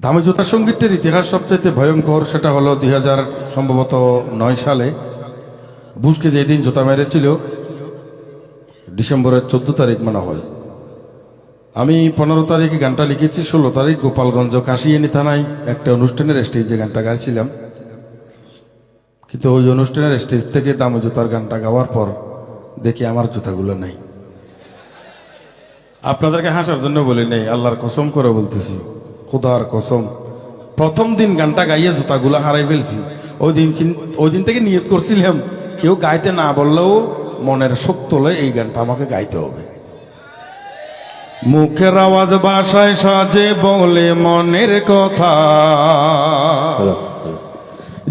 দামি জুতা সঙ্গীতের ইতিহাস সবচাইতে ভয়ঙ্কর সেটা হলো দুই হাজার সম্ভবত নয় সালে বুশকে যেদিন জুতা মেরেছিল, ডিসেম্বরের চোদ্দ তারিখ মনে হয়। আমি পনেরো তারিখে গানটা লিখেছি, ষোলো তারিখ গোপালগঞ্জ কাশিয়ানি থানায় একটা অনুষ্ঠানের স্টেজে গানটা গাইছিলাম। কিন্তু ওই অনুষ্ঠানের স্টেজ থেকে দামি জুতার গানটা গাওয়ার পর দেখি আমার জুতাগুলো নেই। আপনাদেরকে হাসার জন্য বলি, নেই, আল্লাহর কসম করে বলতেছি। খুদার কসম। প্রথম দিন গানটা গাইয়ে জুতাগুলো হারাই ফেলছি। ওই দিন ওই দিন থেকে নিয়ত করছিলাম কেউ গাইতে না বললেও মনের শোক তোলে এই গানটা আমাকে গাইতে হবে। মুখের আওয়াজ বাসায় সাজে বলে মনের কথা।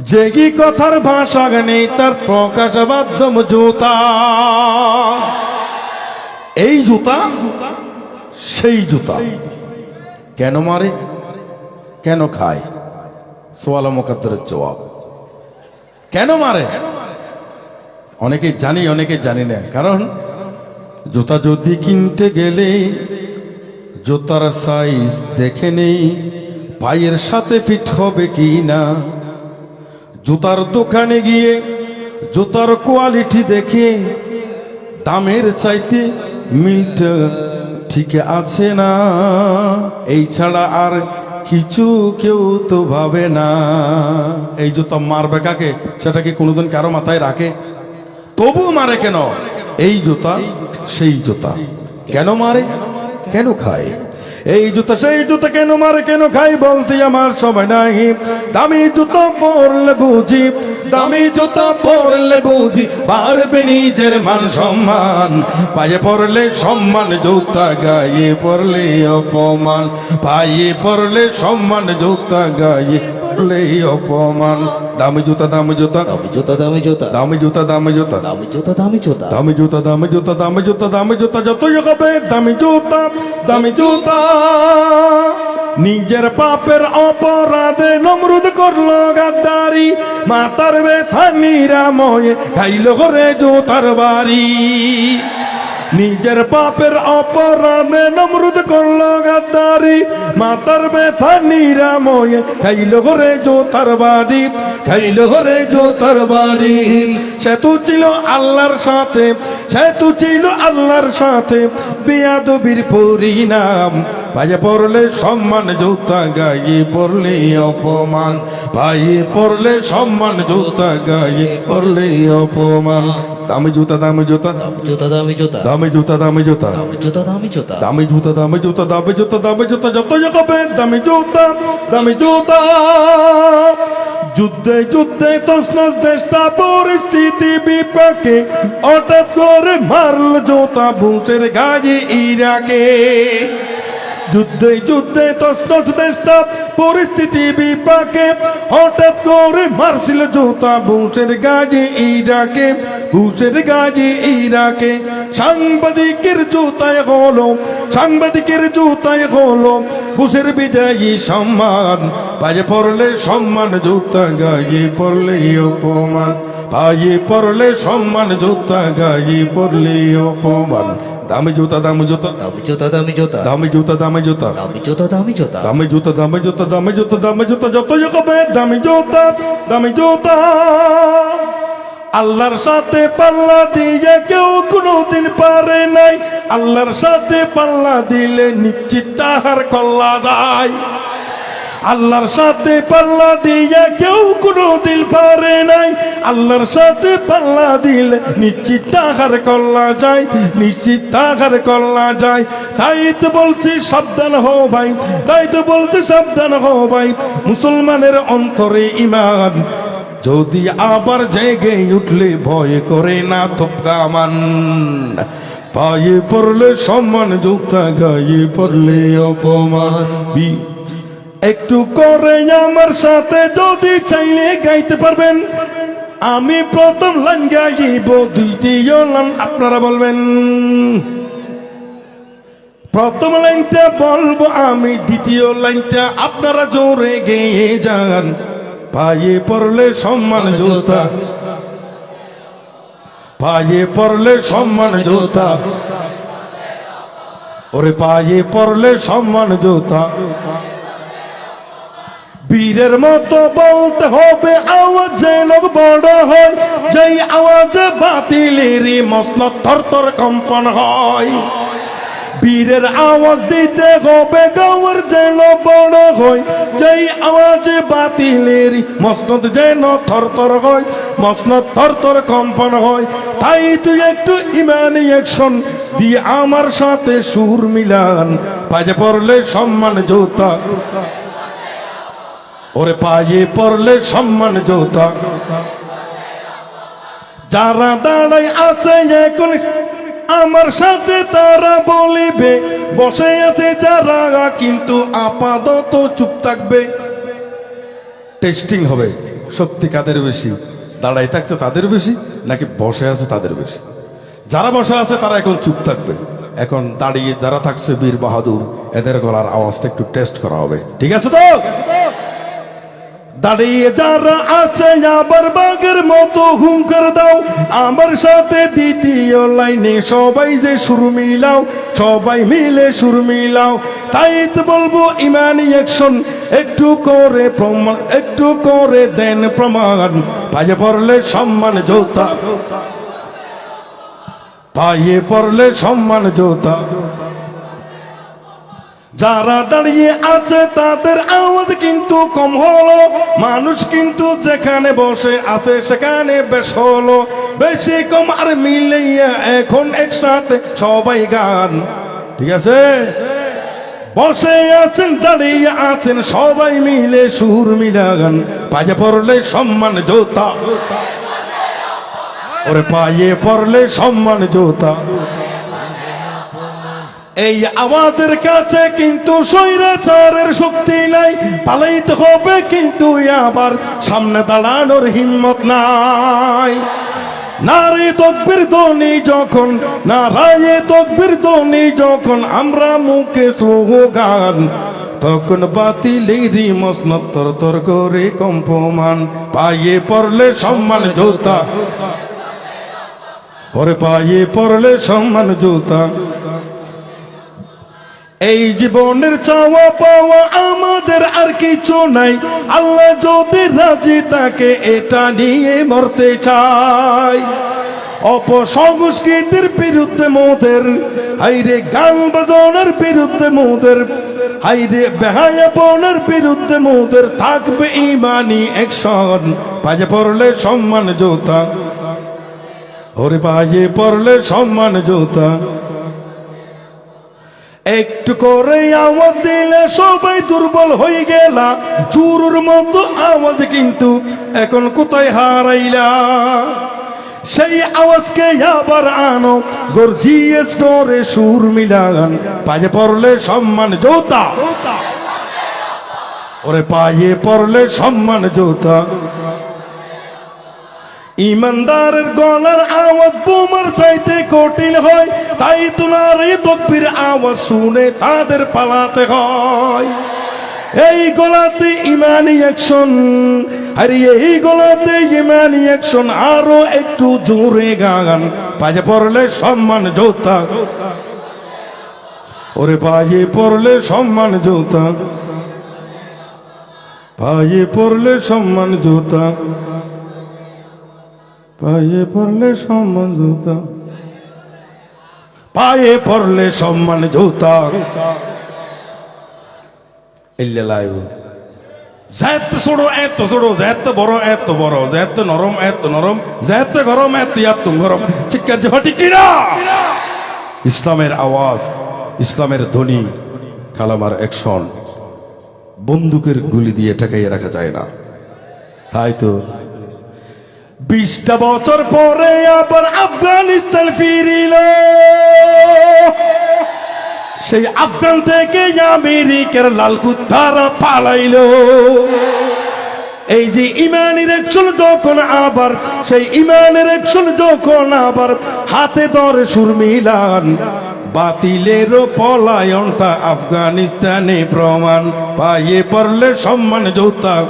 যে কি কথার ভাষা নেই তার প্রকাশ মাধ্যম জুতা। এই জুতা সেই জুতা। কেন মারে? কেন খায়? সোয়াল মোকাদ্দরের জবাব। কেন মারে? অনেকে জানি অনেকে জানি না। কারণ জুতা যদি কিনতে গেলে জুতার সাইজ দেখে নেই, পায়ের সাথে ফিট হবে কি না? জুতার দোকানে গিয়ে জুতার কোয়ালিটি দেখে দামের চাইতে মিলটা ঠিক আছে না, এই ছাড়া আর কিছু কেউ তো ভাবে না। এই জুতা মারবে কাকে, সেটা কি কোনোদিন কারও মাথায় রাখে? তবু মারে কেন? এই জুতা, সেই জুতা। কেন মারে? কেন খায়? এই জুতা, সেই জুতা কেন মারে? কেন খাই বলতে আমার সময় নাই। দামি জুতো পরলে বুঝি দামি জুতা পরলে বুঝি পারবে নিজের মান সম্মান। পায়ে পড়লে সম্মান, জুতা গায়ে পড়লে অপমান। পায়ে পড়লে সম্মান, জুতা গায়ে পড়লে অপমান। দামি জুতা দামি জুতা। দামি জুতা দামি জুতা। দামি জুতা দামি জুতা। দামি জুতা দামি জুতা। দামি জুতা দামি জুতা দামি জুতা দামি জুতা যতই হবে দামি জুতা দামি জুতা। নিজের পাপের অপরাধে নমরুদ করল গাদ্দারি মাতার ব্যথা নিরাময়ে খাইল করে জুতার বাড়ি। নিজের পাপের অপরাধে নমরুদ করল গাদ্দারি। মাতার ব্যথা নিরাময় খাইল ঘরে জোতার বাড়ি, খাইল ঘরে জোতার বাড়ি। সেতু ছিল আল্লাহর সাথে সেতু ছিল আল্লাহর সাথে। বিয়াদবির পরিণাম পায়ে পড়লে সম্মান জুতা গাই পড়লে অপমান। পায়ে পড়লে সম্মান জুতা গাই পড়লে অপমান। দামি জুতা দামি জুতা। জুতা দামি জুতা। দামি জুতা দামি জুতা। জুতা দামি জুতা। দামি জুতা দামি জুতা দামি জুতা দামি জুতা। যত যাবে দামি জুতা দামি জুতা। যুদ্ধে যুদ্ধে তসনস দেশটা পরিস্থিতি বিপাকে হঠাৎ করে মারল জোতা বুটের গাজে ইরাকে। যুদ্ধে যুদ্ধে পরিস্থিতি বিপাকে। হঠাৎ করে মারছিল জোতা বুটের গায়ে ইরাকে বুটের গায়ে ইরাকে। সাংবাদিকের জুতায় হলো, সাংবাদিকের জুতায় হলো বুসের বিদায়ী সম্মান। পায়ে পড়লে সম্মান, জুতা গায়ে পড়লে অপমান। পায়ে পড়লে সম্মান, জুতা গায়ে পড়লে অপমান। দামি জুতা দামি জুতা। দামি জুতা দামি জুতা। দামি জুতা দামি জুতা। দামি জুতা দামি জুতা। দামি জুতা দামি জুতা দামি জুতা দামি জুতা। যত হবে দামি জুতা দামি জুতা। আল্লাহর সাথে পাল্লা দিয়ে কেউ কোনোদিন পারে নাই। আল্লাহর সাথে পাল্লা দিলে নিশ্চিত তাহার কল্লা যায়। আল্লাহর সাথে পাল্লা দিয়ে কেউ কোনো দিল পারে নাই। আল্লাহর সাথে পাল্লা দিলে নিশ্চিত তাহার কল্লা যায়, নিশ্চিত তাহার কল্লা যায়। তাই তো বলছি সাবধান হো ভাই, তাই তো বলছি সাবধান হো ভাই। মুসলমানের অন্তরে ইমান যদি আবার জেগে উঠলে ভয় করে না থপকা মান। পায়ে পড়লে সম্মান জুতা গায়ে পড়লে অপমান। একটু করে আমার সাথে যদি চাইলে গাইতে পারবেন। আমি প্রথম লাইন গাইব দ্বিতীয় লাইন আপনারা বলবেন। প্রথম লাইনটা বলব আমি, দ্বিতীয় লাইনটা আপনারা জোরে গেয়ে যান। পায়ে পড়লে সম্মান জোতা। পায়ে পড়লে সম্মান জোতা। ওরে পায়ে পড়লে সম্মান জোতা। বীরের মতো বলতে হবে, আওয়াজ যেন বড় হয়, যেই আওয়াজে বাতিলেরই মসনত থর থর কম্পন হয়। বীরের আওয়াজ দিতে হবে, গাওয়ার যেন বড় হয়, যেই আওয়াজে বাতিলের মসনদ যেন থরথর হয়, মসনদ থরথর কম্পন হয়। তাই তুই একটু ইমানি অ্যাকশন দিয়ে আমার সাথে সুর মিলান, পাজে পড়লে সম্মান জোতা। ওরে পায়ে পড়লে সম্মান জোতা। যারা দাঁড়াই আছে এখন, আমার সাথে তারা বলিবে, বসে আছে যারা, কিন্তু আপাতত চুপ থাকবে। টেস্টিং হবে শক্তি কাদের বেশি? দাঁড়াই থাকছে তাদের বেশি, নাকি বসে আছে তাদের বেশি? যারা বসে আছে তারা এখন চুপ থাকবে। এখন দাঁড়িয়ে যারা থাকছে বীর বাহাদুর, এদের গলার আওয়াজটা একটু টেস্ট করা হবে। ঠিক আছে তো? দাঁড়িয়ে যারা আছে আবার বাঘের মতো হুঙ্কার দাও। আমার সাথে দ্বিতীয় লাইনে সবাই যে সুর মিলাও, সবাই মিলে সুর মিলাও। তাই তো বলব, ইমানি অ্যাকশন একটু করে প্রমাণ, একটু করে দেন প্রমাণ। পায়ে পড়লে সম্মান যোতা পায়ে পড়লে সম্মান যোতা যারা দাঁড়িয়ে আছে তাদের আওয়াজ কিন্তু কম হলো। মানুষ কিন্তু যেখানে বসে আছে সেখানে বেশ হলো। বেশি কম আর মিলাইয়া এখন একসাথে সবাই গান। ঠিক আছে? বসে আছেন, দাঁড়িয়ে আছেন, সবাই মিলে সুর মিলা গান পায়ে পড়লে সম্মান জোতা। ওরে পায়ে পড়লে সম্মান জোতা। এই আমাদের কাছে কিন্তু স্বৈরাচারের শক্তি নাই। পালাইতে হবে কিন্তু আবার সামনে দাঁড়ানোর হিম্মত নাই। নারে তকবির ধ্বনি যখন, নারায়ে তকবির ধ্বনি যখন আমরা মুখে স্লোগান, তখন বাতিলেরই মসনত তর তর করে কম্পমান। পায়ে পড়লে সম্মান জোতা। ওরে পায়ে পড়লে সম্মান জোতা। এই জীবনের চাওয়া পাওয়া আমাদের আর কিছু নাই। আল্লাহ যদি রাজি তাকে এটা নিয়ে মরতে চাই অপসংস্কৃতির বিরুদ্ধে মোদের হাইরে গান বাজনার বিরুদ্ধে মোদের হাইরে বেহায়াপনার বিরুদ্ধে মোদের থাকবে ইমানি অ্যাকশন পাজে পড়লে সম্মান জোতা, ওরে পাজে পড়লে সম্মান জোতা। একটু করে আওয়াজ দিলে সবাই দুর্বল হয়ে গেলা। চুরুর মতো আওয়াজ কিন্তু এখন কোথায় হারাইলা? সেই আওয়াজকে আবার আনো, গর্জিয়াস করে সুর মিলান। পায়ে পড়লে সম্মান জোতা। ওরে পায়ে পড়লে সম্মান জোতা। ইমানদারের গলার আওয়াজ বোমার চাইতে কঠিন হয়, তাই তোমার এই তকবির আওয়াজ শুনে তাদের পালাতে হয়। এই গলাতে ইমানি অ্যাকশন আরে এই গলাতে ইমানি অ্যাকশন আরও একটু জোরে গান। পায়ে পড়লে সম্মান জোতা। ওরে পায়ে পড়লে সম্মান জোতা। পায়ে পড়লে সম্মান জোতা। পায়ে পড়লে সম্মান জুতা। পায়ে পড়লে সম্মান জুতা। এলে লাইব। যেত ছোড়ো এত ছোড়ো যেত বড় এত বড় যেত নরম এত নরম যেত গরম এত ইয়াত গরম। চিৎকার যে ঠিক কিনা? ইসলামের আওয়াজ ইসলামের ধ্বনি কালামার অ্যাকশন বন্দুকের গুলি দিয়ে ঠেকাইয়ে রাখা যায় না। তাই তো বিশটা বছর পরে আবার আফগানিস্তান ফিরিল। সেই আফগান থেকে আমেরিকার লাল কুত্তারা পালাইল। এই যে ইমানের একশন যখন আবার, সেই ইমানের একশন যখন আবার হাতে ধরে সুর মিলান। বাতিলের পলায়নটা আফগানিস্তানে প্রমাণ। পাইয়ে পড়লে সম্মান জোতা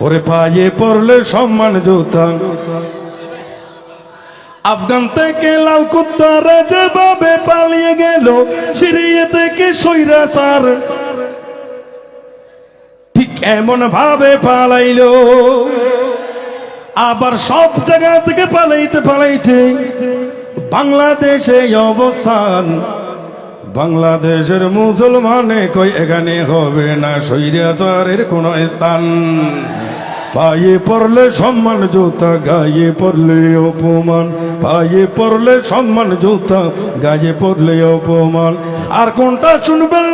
ওরে পায়ে পড়লে সম্মান জোতা আফগান থেকে লাল কুত্তারা যেভাবে পালিয়ে গেল, সিরিয়া থেকে সৈরা সার। কেমন ভাবে পালাইলো। আবার সব জায়গা থেকে পালাইতে পালাইতে বাংলাদেশে অবস্থান। বাংলাদেশের মুসলমানে কই এখানে হবে না স্বৈরাচারের কোন স্থান। পায়ে পড়লে সম্মান, জুতা গায়ে পড়লে অপমান। পায়ে পড়লে সম্মান, জুতা গায়ে পড়লে অপমান। আর কোনটা শুনবেন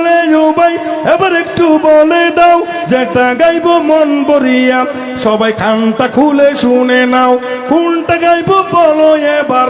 ভাই? এবার একটু বলে দাও, যেটা গাইব মন বরিয়া সবাই খানটা খুলে শুনে নাও, কোনটা গাইব বলো এবার।